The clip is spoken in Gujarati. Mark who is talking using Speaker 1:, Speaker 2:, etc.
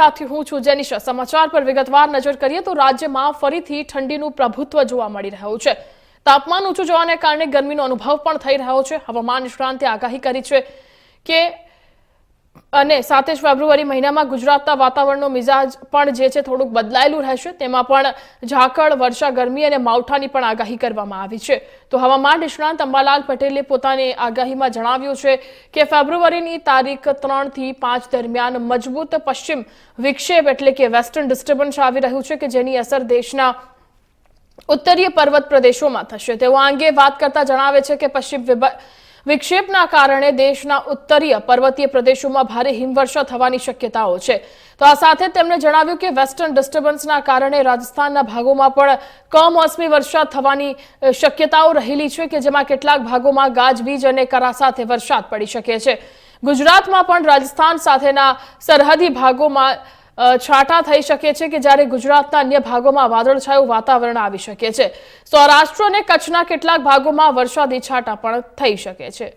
Speaker 1: સાથે હું છું જેનિશા. સમાચાર પર વિગતવાર નજર કરીએ તો રાજ્યમાં ફરીથી ઠંડીનું પ્રભુત્વ જોવા મળી રહ્યું છે. તાપમાન ઊંચું જવાને કારણે ગરમીનો અનુભવ પણ થઈ રહ્યો છે. હવામાન નિષ્ણાંતે આગાહી કરી છે કે અને સાથે જ ફેબ્રુઆરી મહિનામાં ગુજરાતના વાતાવરણનો મિજાજ પણ જે છે થોડુંક બદલાયેલું રહેશે. તેમાં પણ ઝાકળ, વર્ષા, ગરમી અને માવઠાની પણ આગાહી કરવામાં આવી છે. તો હવામાન નિષ્ણાંત અંબાલાલ પટેલે પોતાની આગાહીમાં જણાવ્યું છે કે ફેબ્રુઆરીની તારીખ ત્રણથી પાંચ દરમિયાન મજબૂત પશ્ચિમ વિક્ષેપ એટલે કે વેસ્ટર્ન ડિસ્ટર્બન્સ આવી રહ્યું છે કે જેની અસર દેશના ઉત્તરીય પર્વત પ્રદેશોમાં થશે. તેઓ આ અંગે વાત કરતા જણાવે છે કે પશ્ચિમ વિભ- વિક્ષેપના કારણે દેશના ઉત્તરીય પર્વતીય પ્રદેશોમાં ભારે હિમવર્ષા થવાની શક્યતાઓ છે. તો આ સાથે તેમણે જણાવ્યું કે વેસ્ટર્ન ડિસ્ટર્બન્સના કારણે રાજસ્થાનના ભાગોમાં પણ કમોસમી વર્ષા થવાની શક્યતાઓ રહેલી છે કે જેમાં કેટલાક ભાગોમાં ગાજવીજ અને કરા સાથે વરસાદ પડી શકે છે. ગુજરાતમાં પણ રાજસ્થાન સાથેના સરહદી ભાગોમાં છાંટા થઈ શકે છે કે જ્યારે ગુજરાતના અન્ય ભાગોમાં વાદળછાયું વાતાવરણ આવી શકે છે. સૌરાષ્ટ્ર અને કચ્છના કેટલાક ભાગોમાં વરસાદી છાંટા પણ થઈ શકે છે.